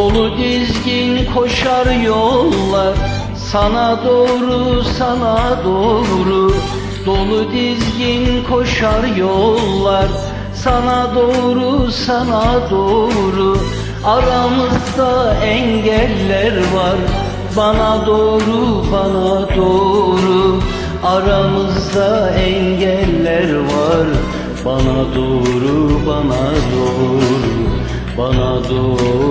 Dolu dizgin koşar yollar. Sana doğru sana doğru. Dolu dizgin koşar yollar. Sana doğru sana doğru. Aramızda engeller var. Bana doğru bana doğru. Aramızda engeller var. Bana doğru bana doğru. Bana doğru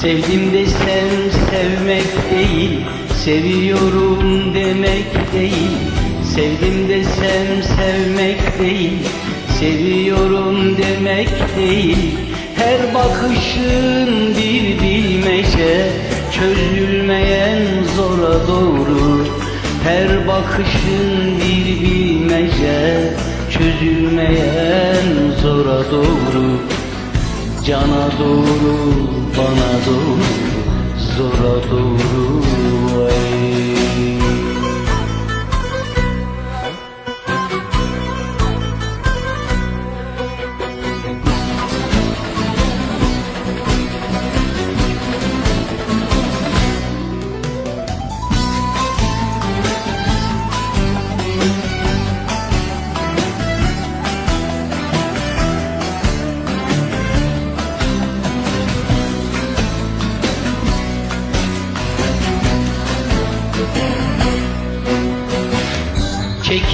Sevdim desem sevmek değil Seviyorum demek değil. Sevdim desem sevmek değil Seviyorum demek değil. Her bakışın bir bilmece Çözülmeyen zora doğru. Her bakışın bir bilmece Çözülmeyen zora doğru Cana doğru, bana doğru, zora doğru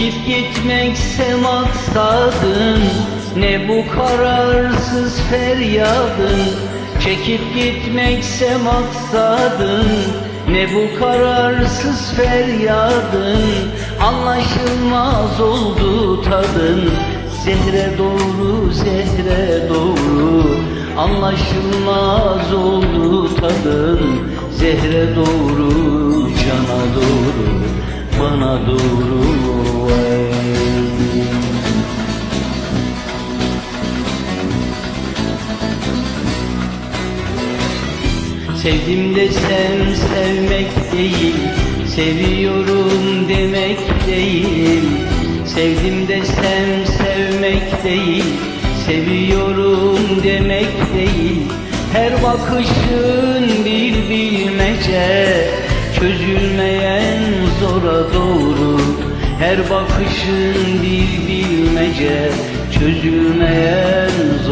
Çekip gitmekse maksadın Ne bu kararsız feryadın? Çekip gitmekse maksadın Ne bu kararsız feryadın? Anlaşılmaz oldu tadın. Zehre doğru zehre doğru. Anlaşılmaz oldu tadın. Zehre doğru cana doğru bana doğru Sevdim desem sevmek değil Seviyorum demek değil. Sevdim desem sevmek değil Seviyorum demek değil. Her bakışın bir bilmece Çözülmeyen zora doğru. Her bakışın bir bilmece Çözülmeyen zora